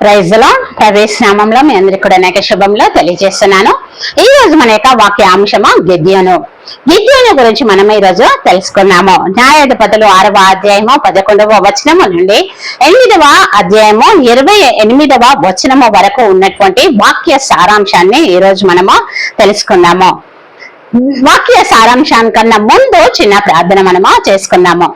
ప్రైజ్లో ప్రవేశ నామంలో మీ అందరికి కూడా అనేక శుభంలో తెలియజేస్తున్నాను. ఈ రోజు మన యొక్క వాక్యాంశము గిద్యోను. గిద్యోను గురించి మనం ఈ రోజు తెలుసుకున్నాము. న్యాయాధిపతులు ఆరవ అధ్యాయము పదకొండవ వచనము నుండి ఎనిమిదవ అధ్యాయము ఇరవై ఎనిమిదవ వచనము వరకు ఉన్నటువంటి వాక్య సారాంశాన్ని ఈ రోజు మనము తెలుసుకున్నాము. వాక్య సారాంశానికన్నా ముందు చిన్న ప్రార్థన మనము చేసుకున్నాము.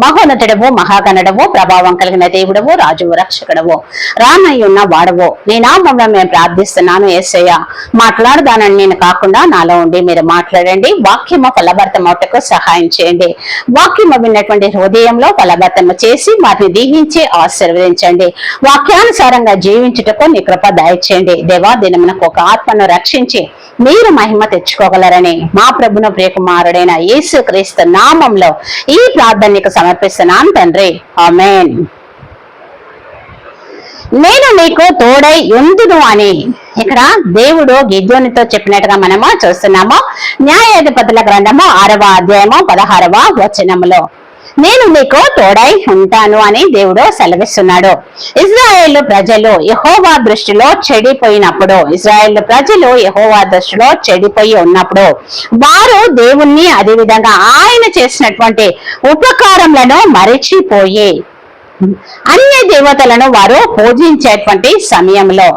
మహోన్నతుడవు మహాగణుడవు ప్రభావం కలిగిన దేవుడవు రాజువు రక్షకుడవు రానయ్యున్న వాడవు నీ నామంలో మేము ప్రార్థిస్తున్నాను ఏసయ్య. మాట్లాడదానని నేను కాకుండా నాలో ఉండి మీరు మాట్లాడండి. వాక్యము ఫలభర్తమవుటకు సహాయం చేయండి. వాక్యము విన్నటువంటి హృదయంలో ఫలభర్తము చేసి వాటిని దీవించి ఆశీర్వదించండి. వాక్యానుసారంగా జీవించుటకు నీ కృప దయచేయండి. దేవా దినమునకు ఒక ఆత్మను రక్షించి మీరు మహిమ తెచ్చుకోగలరని మా ప్రభును ప్రియకుమారుడైన యేసు క్రీస్తు నామంలో ఈ ప్రార్థనకు సమర్పిస్తున్నాను తండ్రి. ఆమెన్. నేను నీకు తోడై ఎందును అని ఇక్కడ దేవుడు గిద్యోనితో చెప్పినట్టుగా మనము చూస్తున్నాము. న్యాయాధిపతుల గ్రంథము ఆరవ అధ్యాయము పదహారవ వచనములో. నేను మీకు తోడై ఉంటాను అని దేవుడు సెలవిస్తున్నాడు. ఇజ్రాయేల్ ప్రజలు యహోవా దృష్టిలో చెడిపోయినప్పుడు ఇజ్రాయేల్ ప్రజలు యహోవా దృష్టిలో చెడిపోయి ఉన్నప్పుడు వారు దేవుణ్ణి అదేవిధంగా ఆయన చేసినటువంటి ఉపకారములను మరచిపోయి అన్య దేవతలను వారు పూజించేటువంటి సమయంలో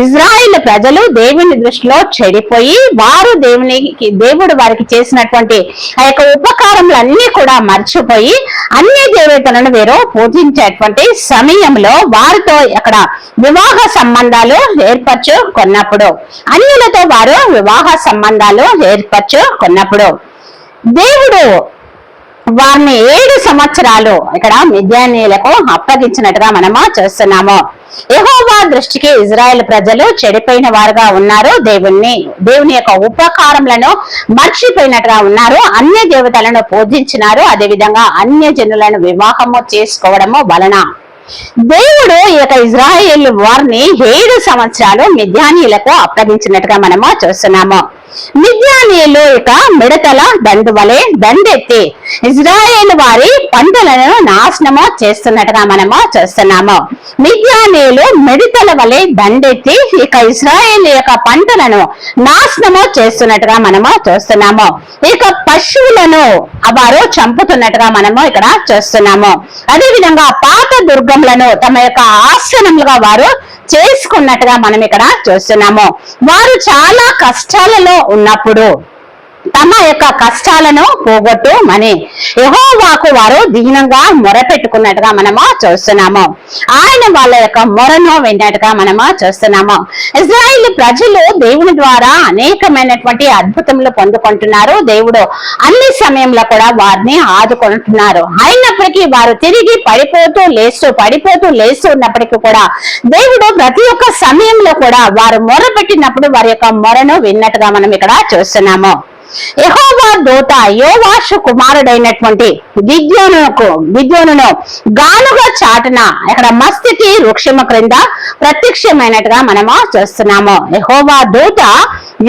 ఇజ్రాయిల్ ప్రజలు దేవుని దృష్టిలో చెడిపోయి వారు దేవునికి దేవుడు వారికి చేసినటువంటి ఆ యొక్క ఉపకారములన్నీ కూడా మర్చిపోయి అన్య దేవతలను వీరు పూజించేటువంటి సమయంలో వారితో అక్కడ వివాహ సంబంధాలు ఏర్పరచుకున్నప్పుడు అన్యులతో వారు వివాహ సంబంధాలు ఏర్పరచుకున్నప్పుడు దేవుడు వారిని ఏడు సంవత్సరాలు ఇక్కడ మిద్యానీలకు అప్పగించినట్టుగా మనము చూస్తున్నాము. యహోవా దృష్టికి ఇజ్రాయెల్ ప్రజలు చెడిపోయిన వారుగా ఉన్నారు. దేవుణ్ణి దేవుని యొక్క ఉపకారములను మర్చిపోయినట్టుగా ఉన్నారు. అన్య దేవతలను పూజించినారు. అదేవిధంగా అన్య జనులను వివాహము చేసుకోవడము వలన. దేవుడు ఈ యొక్క ఇజ్రాయేల్ వారిని ఏడు సంవత్సరాలు మిద్యానీయులకు అప్పగించినట్టుగా మనము చూస్తున్నాము. మిద్యానీయులు ఇక మిడతల దండు వలె దండెత్తి ఇజ్రాయేల్ వారి పంటలను నాశనము చేస్తున్నట్టుగా మనము చూస్తున్నాము. మిద్యానీయులు మిడతల వలె దండెత్తి ఇక ఇజ్రాయేల్ యొక్క పంటలను నాశనము చేస్తున్నట్టుగా మనము చూస్తున్నాము. ఇక పశువులను వారు చంపుతున్నట్టుగా మనము ఇక్కడ చూస్తున్నాము. అదే విధంగా పాత దుర్గములను తమ యొక్క ఆసనములుగా వారు చేసుకున్నట్టుగా మనం ఇక్కడ చూస్తున్నాము. వారు చాలా కష్టాలలో ఉన్నప్పుడు తమ యొక్క కష్టాలను పోగొట్టుమని యహోవాకు వారు దీనంగా మొరపెట్టుకున్నట్టుగా మనము చూస్తున్నాము. ఆయన వాళ్ళ యొక్క మొరను విన్నట్టుగా మనము చూస్తున్నాము. ఇజ్రాయిల్ ప్రజలు దేవుని ద్వారా అనేకమైనటువంటి అద్భుతములు పొందుకుంటున్నారు. దేవుడు అన్ని సమయంలో కూడా వారిని ఆదుకుంటున్నారు. అయినప్పటికీ వారు తిరిగి పడిపోతూ లేస్తూ పడిపోతూ లేస్తూ ఉన్నప్పటికీ కూడా దేవుడు ప్రతి ఒక్క సమయంలో కూడా వారు మొరపెట్టినప్పుడు వారి యొక్క మొరను విన్నట్టుగా మనం ఇక్కడ చూస్తున్నాము. యహోవా దూత యోవాషు కుమారుడైనటువంటి గిద్యోనుకు గిద్యోనును గానుగా చాటున ఇక్కడ మస్తికి వృక్షము క్రింద ప్రత్యక్షమైనట్టుగా మనము చూస్తున్నాము. యహోవా దూత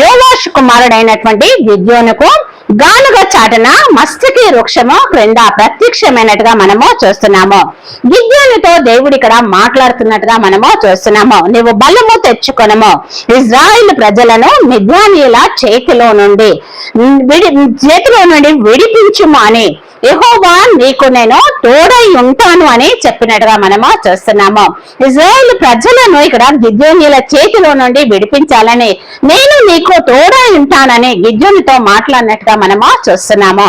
యోవాషు కుమారుడైనటువంటి గిద్యోనుకు గానుగా చాటన మస్తికి వృక్షము క్రింద ప్రత్యక్షమైనట్టుగా మనము చూస్తున్నాము. గిద్యానితో దేవుడు ఇక్కడ మాట్లాడుతున్నట్టుగా మనము చూస్తున్నాము. నువ్వు బలము తెచ్చుకొనము. ఇజ్రాయిల్ ప్రజలను మిద్యానీయుల చేతిలో నుండి విడి చేతిలో నుండి విడిపించుము అని యెహోవా నీకు నేను తోడై ఉంటాను అని చెప్పినట్టుగా మనము చూస్తున్నాము. ఇజ్రాయేల్ ప్రజలను ఇక్కడ గిద్యోనీల చేతిలో నుండి విడిపించాలని నేను నీకు తోడై ఉంటానని గిద్యోనితో మాట్లాడినట్టుగా మనము చూస్తున్నాము.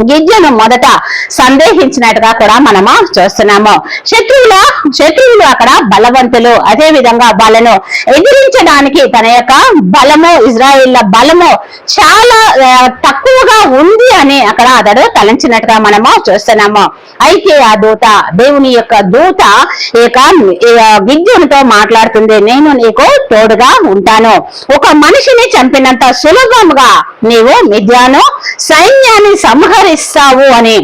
గిద్యను మొదట సందేహించినట్టుగా కూడా మనము చూస్తున్నాము. శత్రువుల శత్రువులు అక్కడ బలవంతులు. అదే విధంగా వాళ్ళను ఎదిరించడానికి తన యొక్క బలము ఇజ్రాయిల్ల బలము చాలా తక్కువగా ఉంది అని అక్కడ అతడు తలంచినట్టుగా మనము చూస్తున్నాము. అయితే ఆ దూత దేవుని యొక్క దూత ఇక గిద్యనుతో విద్యునితో మాట్లాడుతుంది. నేను నీకు తోడుగా ఉంటాను. ఒక మనిషిని చంపినంత సులభముగా నీవు మిథ్యాను సైన్యాన్ని సంహరిస్తావు అని.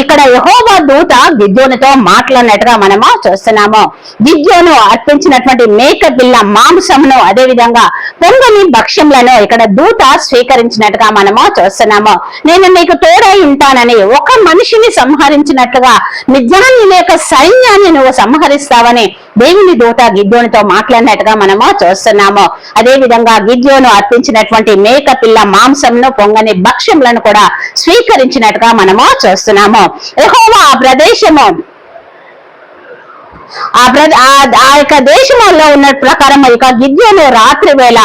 ఇక్కడ యహోవా దూత గిద్యోనుతో మాట్లాడినట్టుగా మనము చూస్తున్నాము. గిద్యోను అర్పించినటువంటి మేక పిల్ల మాంసమును అదే విధంగా పొంగని భక్ష్యములను ఇక్కడ దూత స్వీకరించినట్టుగా మనము చూస్తున్నాము. నేను నీకు తోడై ఉంటానని ఒక మనిషిని సంహరించినట్లుగా నిజాన్ని లేక సైన్యాన్ని నువ్వు సంహరిస్తావని దేవుని దూత గిద్యోనితో మాట్లాడినట్టుగా మనము చూస్తున్నాము. అదే విధంగా గిద్యోను అర్పించినటువంటి మేక పిల్ల మాంసంను పొంగని భక్ష్యములను కూడా స్వీకరించినట్టుగా మనము చూస్తున్నాము. ఆ ప్రదేశము ఆ ప్ర ఆ- యొక్క దేశంలో ఉన్న ప్రకారం యొక్క గిద్యోను రాత్రి వేళ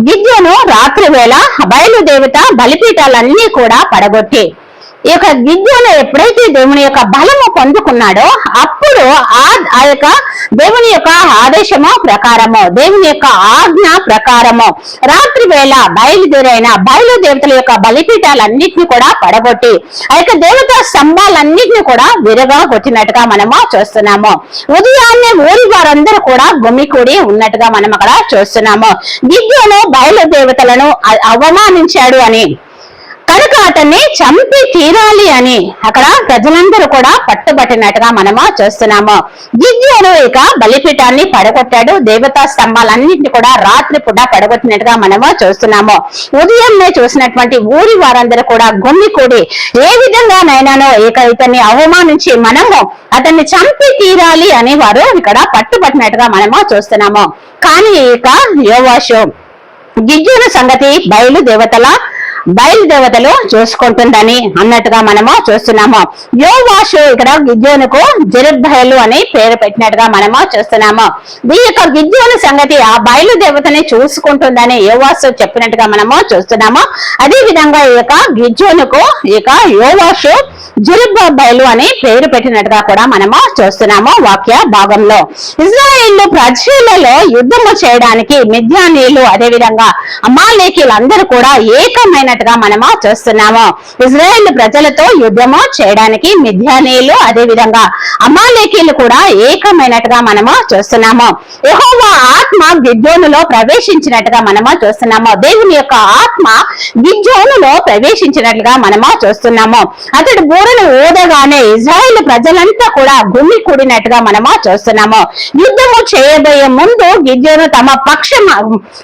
గిద్యోను రాత్రి వేళ బయలుదేవత బలిపీఠాలన్నీ కూడా పడగొట్టి ఈ యొక్క గిద్యోను ఎప్పుడైతే దేవుని యొక్క బలము పొందుకున్నాడో అప్పుడు ఆ ఆ యొక్క దేవుని యొక్క ఆదేశము ప్రకారము దేవుని యొక్క ఆజ్ఞ ప్రకారము రాత్రి వేళ బయలుదేరైన బయలుదేవతల యొక్క బలిపీఠాలన్నిటిని కూడా పడగొట్టి ఆ యొక్క దేవత స్తంభాలన్నిటిని కూడా విరగా కొట్టినట్టుగా మనము చూస్తున్నాము. ఉదయాన్నే ఊరి వారందరూ కూడా గుమికూడి ఉన్నట్టుగా మనం అక్కడ చూస్తున్నాము. గిద్యోను బయలుదేవతలను దేవతలను అవమానించాడు అని కనుక అతన్ని చంపి తీరాలి అని అక్కడ ప్రజలందరూ కూడా పట్టుబట్టినట్టుగా మనము చూస్తున్నాము. గిద్యోను ఇక బలిపీఠాన్ని పడగొట్టాడు. దేవతా స్తంభాలన్నింటినీ కూడా రాత్రి పూట పడగొట్టినట్టుగా మనము చూస్తున్నాము. ఉదయంనే చూసినటువంటి ఊరి వారందరూ కూడా గుమ్మి కూడి ఏ విధంగా నైనానో ఇక ఇతన్ని అవమానించి మనము అతన్ని చంపి తీరాలి అని వారు ఇక్కడ పట్టుబట్టినట్టుగా మనము చూస్తున్నాము. కానీ ఇక యోవాషు గిజ్జున సంగతి బయలు దేవతల బయలుదేవతలు చూసుకుంటుందని అన్నట్టుగా మనము చూస్తున్నాము. యోవాషు ఇక్కడ గిద్యోనుకు జరుబ్బయలు అని పేరు పెట్టినట్టుగా మనము చూస్తున్నాము. ఈ యొక్క గిద్యోను సంగతి ఆ బయలుదేవతని చూసుకుంటుందని యోవాసు చెప్పినట్టుగా మనము చూస్తున్నాము. అదే విధంగా ఈ యొక్క గిద్యోనుకు ఈ యొక్క యోవాషు బయలు అని పేరు పెట్టినట్టుగా కూడా మనము చూస్తున్నాము వాక్య భాగంలో. ఇజ్రాయేల్ ప్రజలలో యుద్ధము చేయడానికి మిథ్యానీయులు అదే విధంగా అమాలేకీలు అందరూ కూడా ఏకమైన ఏకమైనట్టుగా మనము చూస్తున్నాము. ఇజ్రాయెల్ ప్రజలతో యుద్ధము చేయడానికి మిథ్యానీయులు అదే విధంగా అమాలేకీలు కూడా ఏకమైనట్టుగా మనము చూస్తున్నాము. యహోవా ఆత్మ విద్యోనులో ప్రవేశించినట్టుగా మనము చూస్తున్నాము. దేవుని యొక్క ఆత్మ గిడ్జోనులో ప్రవేశించినట్లుగా మనము చూస్తున్నాము. అతడు బూరను ఊదగానే ఇజ్రాయెల్ ప్రజలంతా కూడా గుమ్మి కూడినట్టుగా మనము చూస్తున్నాము. యుద్ధము చేయబోయే ముందు గిద్యోను తమ పక్షం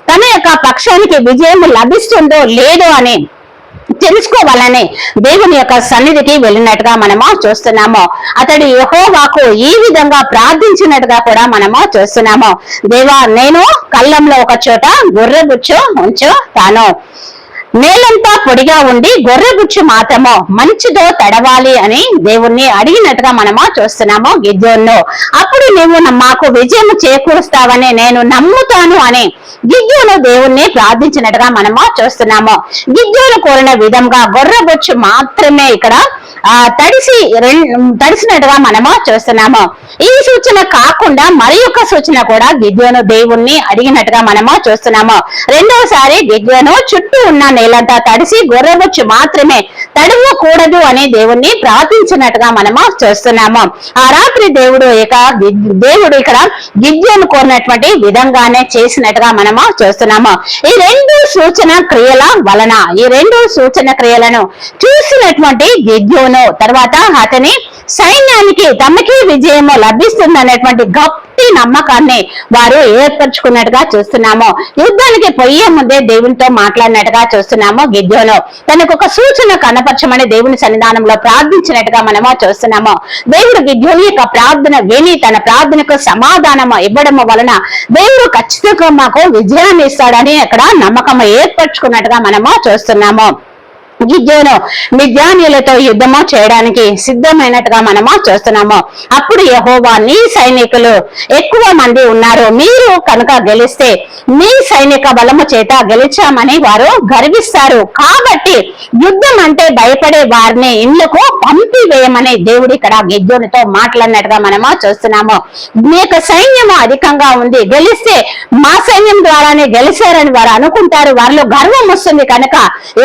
తన యొక్క పక్షానికి విజయం లభిస్తుందో లేదో అని తెలుసుకోవాలని దేవుని యొక్క సన్నిధికి వెళ్ళినట్టుగా మనము చూస్తున్నాము. అతడు యహోవాకు ఈ విధంగా ప్రార్థించినట్టుగా కూడా మనము చూస్తున్నాము. దేవా నేను కళ్ళంలో ఒక చోట గొర్రెబుచ్చు ఉంచు తాను. నేలంతా పొడిగా ఉండి గొర్రె బుచ్చు మాత్రము మంచిదో తడవాలి అని దేవుణ్ణి అడిగినట్టుగా మనము చూస్తున్నాము గిద్యోన్ను అప్పుడు నువ్వు మాకు విజయం చేకూరుస్తావని నేను నమ్ముతాను అని గిద్యోను దేవుణ్ణి ప్రార్థించినట్టుగా మనము చూస్తున్నాము. గిద్యోను కోరిన విధంగా గొర్రె బొచ్చు మాత్రమే ఇక్కడ ఆ తడిసి తడిసినట్టుగా మనము చూస్తున్నాము. ఈ సూచన కాకుండా మరి యొక్క సూచన కూడా గిద్యోను దేవుణ్ణి అడిగినట్టుగా మనము చూస్తున్నాము. రెండవసారి గిద్యోను చుట్టూ ఉన్న నేలంతా తడిసి గొర్రెబొచ్చు మాత్రమే తడవకూడదు అని దేవుణ్ణి ప్రార్థించినట్టుగా మనము చూస్తున్నాము. ఆ రాత్రి దేవుడు ఇక దేవుడు ఇక్కడ విద్యను కోరినటువంటి విధంగానే చేసినట్టుగా మనము చూస్తున్నాము. ఈ రెండు సూచన క్రియల వలన ఈ రెండు సూచన క్రియలను చూసినటువంటి గిద్యోను తర్వాత అతని సైన్యానికి తమకి విజయము లభిస్తుంది అనేటువంటి గట్టి నమ్మకాన్ని వారు ఏర్పరచుకున్నట్టుగా చూస్తున్నాము. యుద్ధానికి పోయే ముందే దేవునితో మాట్లాడినట్టుగా చూస్తున్నాము. గిద్యోను. తనకు ఒక సూచన కనపరచమని దేవుని సన్నిధానంలో ప్రార్థించినట్టుగా మనము చూస్తున్నాము. దేవుడు గిద్యోని యొక్క ప్రార్థన విని తన ప్రార్థనకు సమాధానం ఇవ్వడం వలన దేవుడు ఖచ్చితంగా మాకు విజయాన్ని ఇస్తాడని అక్కడ నమ్మకం ఏర్పరచుకున్నట్టుగా మనము చూస్తున్నాము. గిద్యోను మిద్యానీయులతో యుద్ధము చేయడానికి సిద్ధమైనట్టుగా మనము చూస్తున్నాము. అప్పుడు యహోవా నీ సైనికులు ఎక్కువ మంది ఉన్నారు. మీరు కనుక గెలిస్తే మీ సైనిక బలము చేత గెలిచామని వారు గర్విస్తారు. కాబట్టి యుద్ధం అంటే భయపడే వారిని ఇళ్ళకు పంపివేయమని దేవుడు ఇక్కడ గిద్యోనితో మాట్లాడినట్టుగా మనము చూస్తున్నాము. మీ యొక్క సైన్యము అధికంగా ఉంది. గెలిస్తే మా సైన్యం ద్వారానే గెలిచారని వారు అనుకుంటారు. వారిలో గర్వం వస్తుంది కనుక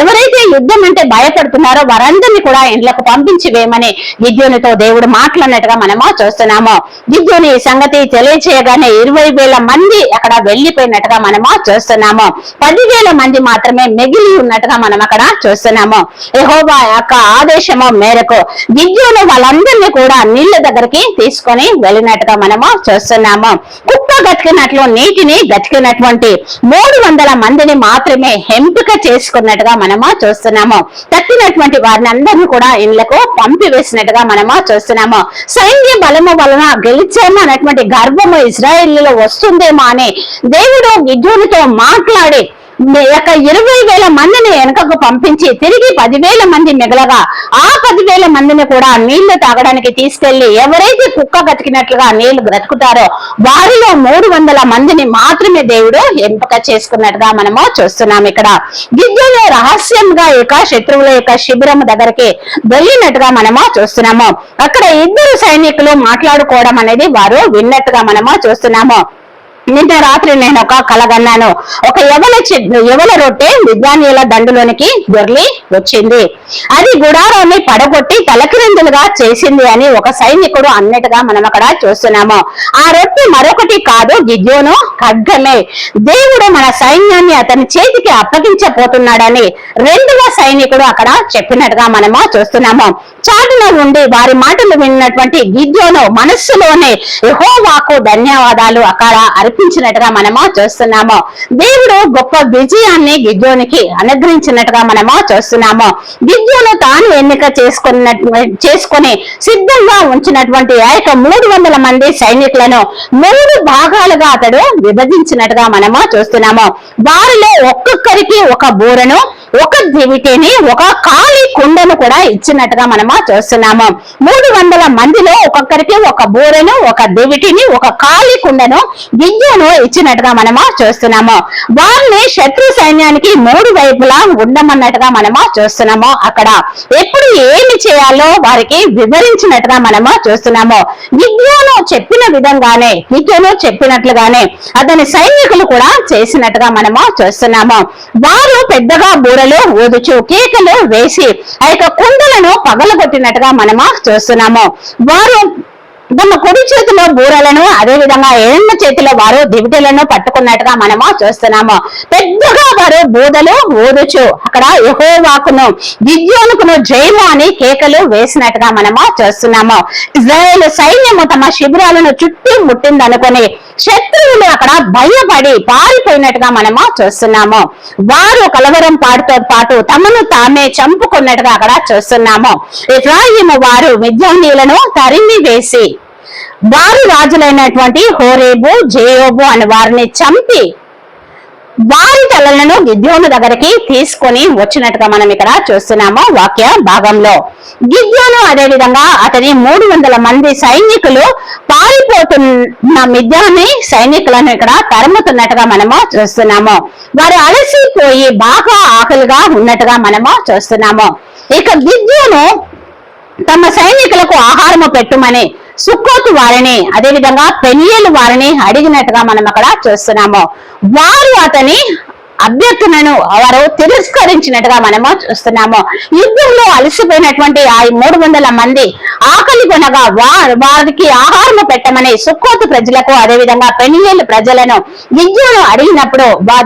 ఎవరైతే యుద్ధం ఎవరంటే భయపడుతున్నారో వారందరినీ కూడా ఇండ్లకు పంపించి వేయమని గిద్యోనితో దేవుడు మాట్లాడినట్టుగా మనము చూస్తున్నాము. గిద్యోని ఈ సంగతి తెలియచేయగానే ఇరవై వేల మంది అక్కడ వెళ్ళిపోయినట్టుగా మనము చూస్తున్నాము. పదివేల మంది మాత్రమే మిగిలి ఉన్నట్టుగా మనం అక్కడ చూస్తున్నాము. యెహోవా యొక్క ఆదేశము మేరకు గిద్యోను వాళ్ళందరినీ కూడా నీళ్ళ దగ్గరికి తీసుకొని వెళ్ళినట్టుగా మనము చూస్తున్నాము. కుప్ప గతికినట్లు నీటిని గతికినటువంటి మూడు వందల మందిని మాత్రమే ఎంపిక చేసుకున్నట్టుగా మనము చూస్తున్నాము. తక్కినటువంటి వారిని అందరినీ కూడా ఇళ్ళకు పంపివేసినట్టుగా మనము చూస్తున్నాము. సైన్య బలము వలన గెలిచాము అనేటువంటి గర్వము ఇజ్రాయేలీలో వస్తుందేమో అని దేవుడు గిడ్జోనితో మాట్లాడి యొక్క ఇరవై వేల మందిని వెనుకకు పంపించి తిరిగి పదివేల మంది మిగలగా ఆ పదివేల మందిని కూడా నీళ్ళు తాగడానికి తీసుకెళ్ళి ఎవరైతే కుక్క బతికినట్లుగా నీళ్ళు బ్రతుకుతారో వారిలో మూడు వందల మందిని మాత్రమే దేవుడు ఎంపిక చేసుకున్నట్టుగా మనము చూస్తున్నాం ఇక్కడ. విద్యలో రహస్యంగా యొక్క శత్రువుల యొక్క శిబిరం దగ్గరికి వెళ్ళినట్టుగా మనము చూస్తున్నాము. అక్కడ ఇద్దరు సైనికులు మాట్లాడుకోవడం అనేది వారు విన్నట్టుగా మనము చూస్తున్నాము. నిన్న రాత్రి నేను ఒక కలగన్నాను ఒక యవల చెట్టు యవల రొట్టె విద్యానీయుల దండులోనికి దొర్లి వచ్చింది. అది గుడారాన్ని పడగొట్టి తలకిరిందులుగా చేసింది అని ఒక సైనికుడు అన్నట్టుగా మనం అక్కడ చూస్తున్నాము. ఆ రొట్టె మరొకటి కాదు గిద్యోను ఖడ్గమే. దేవుడు మన సైన్యాన్ని అతని చేతికి అప్పగించబోతున్నాడని రెండవ సైనికుడు అక్కడ చెప్పినట్టుగా మనము చూస్తున్నాము. చాటున ఉండి వారి మాటలు విన్నటువంటి గిద్యోను మనస్సులోనే యహోవాకు ధన్యవాదాలు అక్కడ అర్పించినట్టుగా మనము చూస్తున్నాము. దేవుడు గొప్ప విజయాన్ని గిద్యోనికి అనుగ్రహించినట్టుగా మనము చూస్తున్నాము. గిద్యోను తాను ఎన్నిక చేసుకున్న చేసుకుని సిద్ధంగా ఉంచినటువంటి ఆ యొక్క మూడు వందల మంది సైనికులను మూడు భాగాలుగా అతడు విభజించినట్టుగా మనము చూస్తున్నాము. వారిలో ఒక్కొక్కరికి ఒక బూరను ఒక దివిటిని ఒక ఖాళీ కుండను కూడా ఇచ్చినట్టుగా మనము చూస్తున్నాము. మూడు వందల మందిలో ఒక్కొక్కరికి ఒక బూరెను ఒక దివిటిని ఒక ఖాళీ కుండను విద్యను ఇచ్చినట్టుగా మనము చూస్తున్నాము. వారిని శత్రు సైన్యానికి మూడు వైపులా ఉండమన్నట్టుగా మనము చూస్తున్నాము. అక్కడ ఎప్పుడు ఏమి చేయాలో వారికి వివరించినట్టుగా మనము చూస్తున్నాము. విద్యను చెప్పిన విధంగానే విద్యను చెప్పినట్లుగానే అతని సైనికులు కూడా చేసినట్టుగా మనము చూస్తున్నాము. వారు పెద్దగా బూరలు ఊదుచు కేకలు వేసి ఆ యొక్క కుండలను పగలగొట్టినట్టుగా మనము చూస్తున్నాము. వారు తమ కుడి చేతిలో బూరలను అదే విధంగా ఎడమ చేతిలో వారు దివిటలను పట్టుకున్నట్టుగా మనము చూస్తున్నాము. పెద్దగా వారు బూదలు ఊదుచు. అక్కడ యహోవాకును గిద్యోనుకును జయము అని కేకలు వేసినట్టుగా మనము చూస్తున్నాము. ఇజ్రాయేల్ సైన్యము తమ శిబిరాలను చుట్టి ముట్టిందనుకొని శత్రువులు అక్కడ భయపడి పారిపోయినట్టుగా మనము చూస్తున్నాము. వారు కలవరం పాటుతో పాటు తమను తామే చంపుకున్నట్టుగా అక్కడ చూస్తున్నాము. ఇజ్రాయిము వారు విద్యానీయులను తరిమి వేసి వారి రాజులైనటువంటి హోరేబు జేయోబు అనే వారిని చంపి వారి తలలను గిద్యోను దగ్గరికి తీసుకొని వచ్చినట్టుగా మనం ఇక్కడ చూస్తున్నాము వాక్య భాగంలో. గిద్యోను అదే విధంగా అతని మూడు వందల మంది సైనికులు పారిపోతున్న మిద్యాన్ని సైనికులను ఇక్కడ తరుముతున్నట్టుగా మనము చూస్తున్నాము. వారు అలసిపోయి బాగా ఆకలిగా ఉన్నట్టుగా మనము చూస్తున్నాము. ఇక గిద్యోను తమ సైనికులకు ఆహారము పెట్టుమని సుక్కోతు వారిని అదే విధంగా వారిని అడిగినట్టుగా మనం అక్కడ చూస్తున్నాము. వారు అతని అభ్యర్థులను వారు తిరస్కరించినట్టుగా మనము చూస్తున్నాము. యుద్ధంలో అలసిపోయినటువంటి ఆ మూడు వందల మంది ఆకలి కొనగా వారు వారికి ఆహారము పెట్టమని సుక్కోతు ప్రజలకు అదే విధంగా పెనియేలు ప్రజలను విద్యను అడిగినప్పుడు వా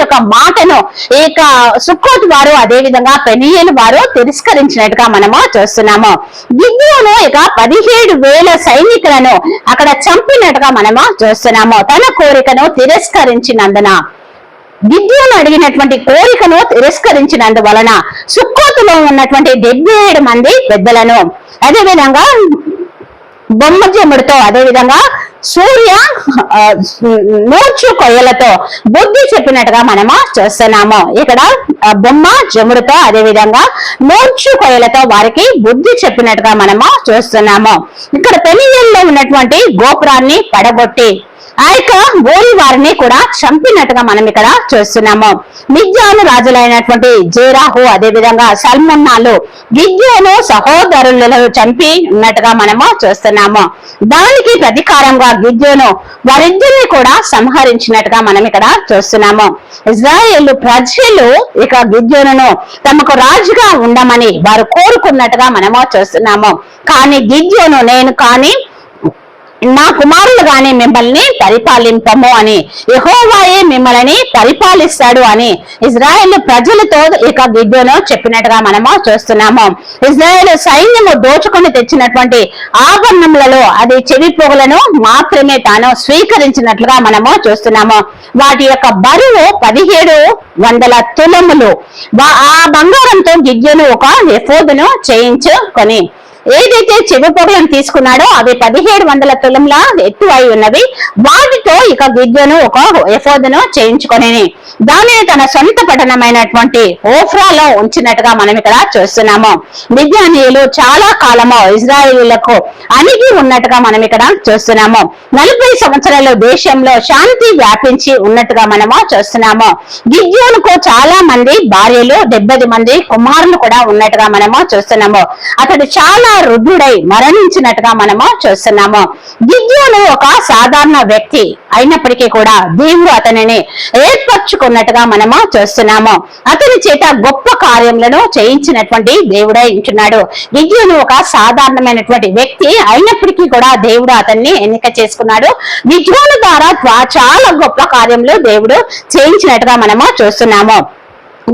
యొక్క మాటను ఇక సుక్కోతు వారు అదేవిధంగా పెనియేలు వారు తిరస్కరించినట్టుగా మనము చూస్తున్నాము. విద్యను ఇక పదిహేడు వేల సైనికులను అక్కడ చంపినట్టుగా మనము చూస్తున్నాము. తన కోరికను తిరస్కరించినందున గిద్యోను అడిగినటువంటి కోరికను తిరస్కరించినందువలన సుక్కోతులో ఉన్నటువంటి డెబ్బై ఏడు మంది పెద్దలను. అదే విధంగా బొమ్మజముడితో అదే విధంగా సూర్య ఆ, నూర్చు కొయ్యలతో బుద్ధి చెప్పినట్టుగా మనము చూస్తున్నాము. ఇక్కడ బొమ్మ జముడితో అదే విధంగా నూర్చు కొయ్యలతో వారికి బుద్ధి చెప్పినట్టుగా మనము చూస్తున్నాము. ఇక్కడ పెనియల్లో ఉన్నటువంటి గోపురాన్ని పడగొట్టి ఆ యొక్క ఓరి వారిని కూడా చంపినట్టుగా మనం ఇక్కడ చూస్తున్నాము. మిద్యాను రాజులైనటువంటి జేరాహు అదే విధంగా సల్మన్నాలు గిద్యోను సహోదరులను చంపి ఉన్నట్టుగా మనము చూస్తున్నాము. దానికి ప్రతీకారంగా గిద్యోను వారిద్దరిని కూడా సంహరించినట్టుగా మనం ఇక్కడ చూస్తున్నాము. ఇజ్రాయేల్ ప్రజలు ఇక గిద్యోను తమకు రాజుగా ఉండమని వారు కోరుకున్నట్టుగా మనము చూస్తున్నాము. కానీ గిద్యోను నేను కానీ నా కుమారులుగానే మిమ్మల్ని పరిపాలింపము అని. యహోవాయే మిమ్మల్ని పరిపాలిస్తాడు అని. ఇజ్రాయెల్ ప్రజలతో ఇక గిద్దెను చెప్పినట్టుగా మనము చూస్తున్నాము. ఇజ్రాయెల్ సైన్యము దోచుకొని తెచ్చినటువంటి ఆభరణములలో అది చెవి పొగలను మాత్రమే తాను స్వీకరించినట్లుగా మనము చూస్తున్నాము. వాటి యొక్క బరువు పదిహేడు వందల తులములు. ఆ బంగారంతో గిద్యను ఒక ఎఫోదును చేయించుకొని ఏదైతే చెవి పొగలను తీసుకున్నాడో అవి పదిహేడు వందల తులంలా ఎత్తు అయి ఉన్నవి. వాటితో ఇక విద్యను ఒక ఎఫోదును చేయించుకొని దానిని తన సొంత పట్టణమైనటువంటి ఓఫ్రాలో ఉంచినట్టుగా మనం ఇక్కడ చూస్తున్నాము. మిద్యానీయులు చాలా కాలము ఇజ్రాయేలీలకు అణిగి ఉన్నట్టుగా మనం ఇక్కడ చూస్తున్నాము. నలభై సంవత్సరాల దేశంలో శాంతి వ్యాపించి ఉన్నట్టుగా మనము చూస్తున్నాము. గిద్యోనుకు చాలా మంది భార్యలు డెబ్బై మంది కుమారులు కూడా ఉన్నట్టుగా మనము చూస్తున్నాము. అతడు చాలా రుద్రుడై మరణించినట్టుగా మనము చూస్తున్నాము. గిద్యోను ఒక సాధారణ వ్యక్తి అయినప్పటికీ కూడా దేవుడు అతనిని ఏర్పరచుకున్నట్టుగా మనము చూస్తున్నాము. అతని చేత గొప్ప కార్యములను చేయించినటువంటి దేవుడై ఉంటున్నాడు. గిద్యోను ఒక సాధారణమైనటువంటి వ్యక్తి అయినప్పటికీ కూడా దేవుడు అతన్ని ఎన్నిక చేసుకున్నాడు. గిద్యోను ద్వారా చాలా గొప్ప కార్యములు దేవుడు చేయించినట్టుగా మనము చూస్తున్నాము.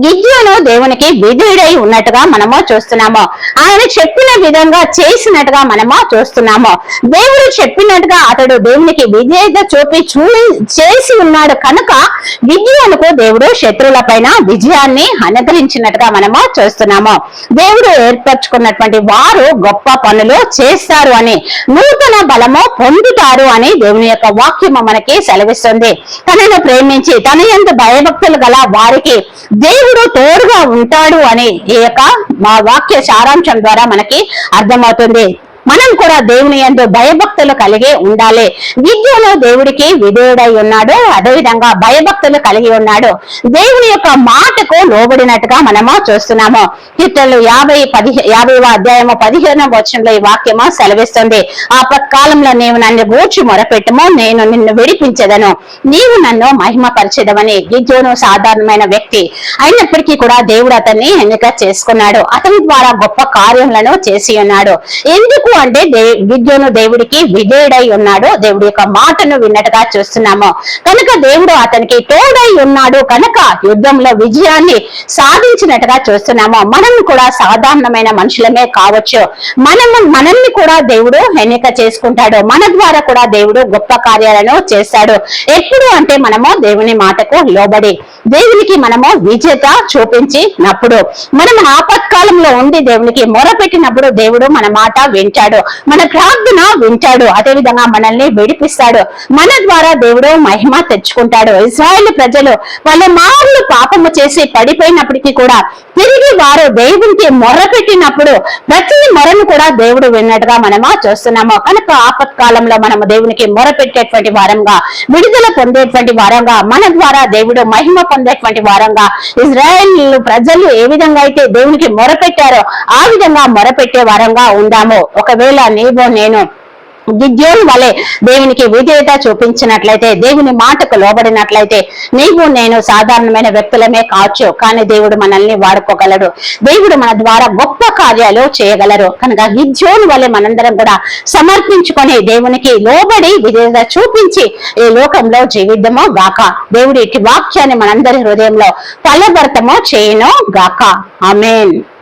గిద్యోను దేవునికి విధుడై ఉన్నట్టుగా మనము చూస్తున్నాము. ఆయన చెప్పిన విధంగా చేసినట్టుగా మనము చూస్తున్నాము. దేవుడు చెప్పినట్టుగా అతడు దేవునికి విధేయత చూపి చూ చేసి ఉన్నాడు కనుక గిద్యోనుకు దేవుడు శత్రువుల పైన విజయాన్ని అనుగ్రహించినట్టుగా మనము చూస్తున్నాము. దేవుడు ఏర్పరచుకున్నటువంటి వారు గొప్ప పనులు చేస్తారు అని నూతన బలము పొందుతారు అని దేవుని యొక్క వాక్యము మనకి సెలవిస్తుంది. తనను ప్రేమించి తన ఎంత భయభక్తులు గల వారికి దేవుడు తోడుగా ఉంటాడు అని ఈ యొక్క మా వాక్య సారాంశం ద్వారా మనకి అర్థమవుతుంది. మనం కూడా దేవుని యందు భయభక్తులు కలిగి ఉండాలి. విద్యలో దేవుడికి విధేయుడై ఉన్నాడు. అదేవిధంగా భయభక్తులు కలిగి ఉన్నాడు. దేవుని యొక్క మాటకు లోబడినట్టుగా మనము చూస్తున్నాము. కీర్తనలు యాభై పదిహే యాభైవ అధ్యాయము పదిహేనవ వచనంలో ఈ వాక్యము సెలవిస్తుంది. ఆ నీవు నన్ను గూర్చి మొరపెట్టము నేను నిన్ను విడిపించదను. నీవు నన్ను మహిమపరచెదవని గిజ్జోను సాధారణమైన వ్యక్తి అయినప్పటికీ కూడా దేవుడు అతన్ని ఎన్నిక చేసుకున్నాడు. అతని ద్వారా గొప్ప కార్యములను చేసి ఉన్నాడు. ఎందుకు అంటే గిద్యోను దేవుడికి విధేయుడై ఉన్నాడు. దేవుడి యొక్క మాటను విన్నట్టుగా చూస్తున్నాము. కనుక దేవుడు అతనికి తోడై ఉన్నాడు. కనుక యుద్ధంలో విజయాన్ని సాధించినట్టుగా చూస్తున్నాము. మనం కూడా సాధారణమైన మనుషులమే కావచ్చు. మనము మనల్ని కూడా దేవుడు ఎన్నిక చేసుకుంటాడు. మన ద్వారా కూడా దేవుడు గొప్ప కార్యాలను చేస్తాడు. ఎప్పుడు అంటే మనము దేవుని మాటకు లోబడి దేవునికి మనము విజేత చూపించినప్పుడు మనం ఆపత్కాలంలో ఉండి దేవునికి మొరపెట్టినప్పుడు దేవుడు మన మాట వింటాడు మన ప్రార్థన వింటాడు అదే విధంగా మనల్ని విడిపిస్తాడు మన ద్వారా దేవుడు మహిమ తెచ్చుకుంటాడు. ఇజ్రాయేల్ ప్రజలు వాళ్ళ మార్లు పాపము చేసి పడిపోయినప్పటికీ కూడా తిరిగి వారు దేవునికి మొరపెట్టినప్పుడు ప్రతి మొరను కూడా దేవుడు విన్నట్టుగా మనము చూస్తున్నాము. కనుక ఆపత్కాలంలో మనము దేవునికి మొరపెట్టేటువంటి వారంగా విడుదల పొందేటువంటి వారంగా మన ద్వారా దేవుడు మహిమ పొందేటువంటి వారంగా ఇజ్రాయెల్ ప్రజలు ఏ విధంగా అయితే దేవునికి మొరపెట్టారో ఆ విధంగా మొరపెట్టే వారంగా ఉందాము. ఒకవేళ నీవు నేను గిద్యోన్ వలె దేవునికి విధేయత చూపించినట్లయితే దేవుని మాటకు లోబడినట్లయితే నీవు నేను సాధారణమైన వ్యక్తులమే కావచ్చు కానీ దేవుడు మనల్ని వాడుకోగలడు. దేవుడు మన ద్వారా గొప్ప కార్యాలు చేయగలరు. కనుక గిద్యోన్ వలె మనందరం కూడా సమర్పించుకొని దేవునికి లోబడి విధేయత చూపించి ఈ లోకంలో జీవిద్దాము గాక. దేవుడి వాక్యాన్ని మనందరి హృదయంలో ఫలభర్తము చేయను గాక. ఆమేన్.